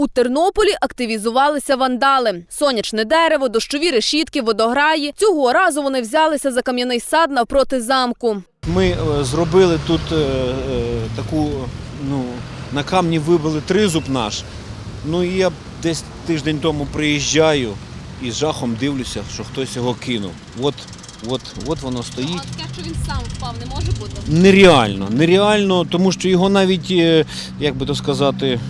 У Тернополі активізувалися вандали. Сонячне дерево, дощові решітки, водограї. Цього разу вони взялися за кам'яний сад навпроти замку. Ми е, зробили тут е, е, таку, ну, на камні вибили тризуб наш. Ну і я десь тиждень тому приїжджаю і з жахом дивлюся, що хтось його кинув. От, от, от воно стоїть. таке, що він сам впав, не може бути. Нереально, нереально, тому що його навіть, як би то сказати,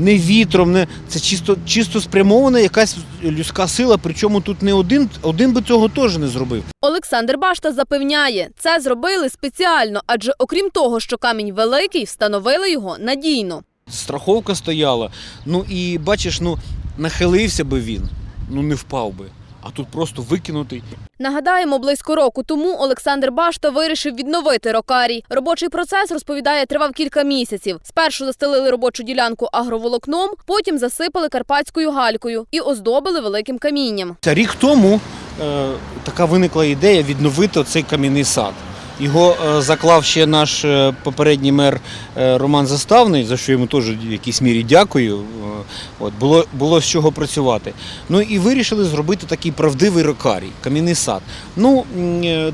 не вітром, не це чисто, чисто спрямована якась людська сила, причому тут не один, один би цього теж не зробив. Олександр Башта запевняє, це зробили спеціально, адже окрім того, що камінь великий, встановили його надійно. Страховка стояла. Ну і бачиш, ну нахилився би він, ну не впав би. А тут просто викинутий. Нагадаємо, близько року тому Олександр Башта вирішив відновити рокарій. Робочий процес, розповідає, тривав кілька місяців. Спершу застелили робочу ділянку агроволокном, потім засипали карпатською галькою і оздобили великим камінням. Рік тому е, така виникла ідея відновити цей кам'яний сад. Його е, заклав ще наш е, попередній мер е, Роман Заставний, за що йому теж в якійсь мірі дякую. От, було, було з чого працювати. Ну і вирішили зробити такий правдивий рокарій, кам'яний сад. Ну,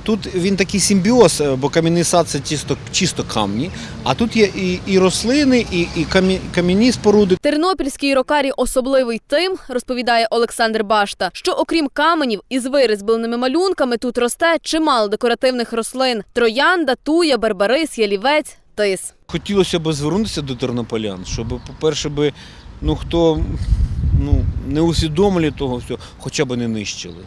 тут він такий симбіоз, бо кам'яний сад це чисто, чисто камні, а тут є і, і рослини, і, і кам'яні споруди. Тернопільський рокарій особливий тим, розповідає Олександр Башта, що окрім каменів із вирізбленими малюнками тут росте чимало декоративних рослин: троянда, туя, барбарис, ялівець, тис. Хотілося б звернутися до тернополян, щоб, по-перше, би, ну хто ну, не усвідомлює того всього, хоча б не нищили.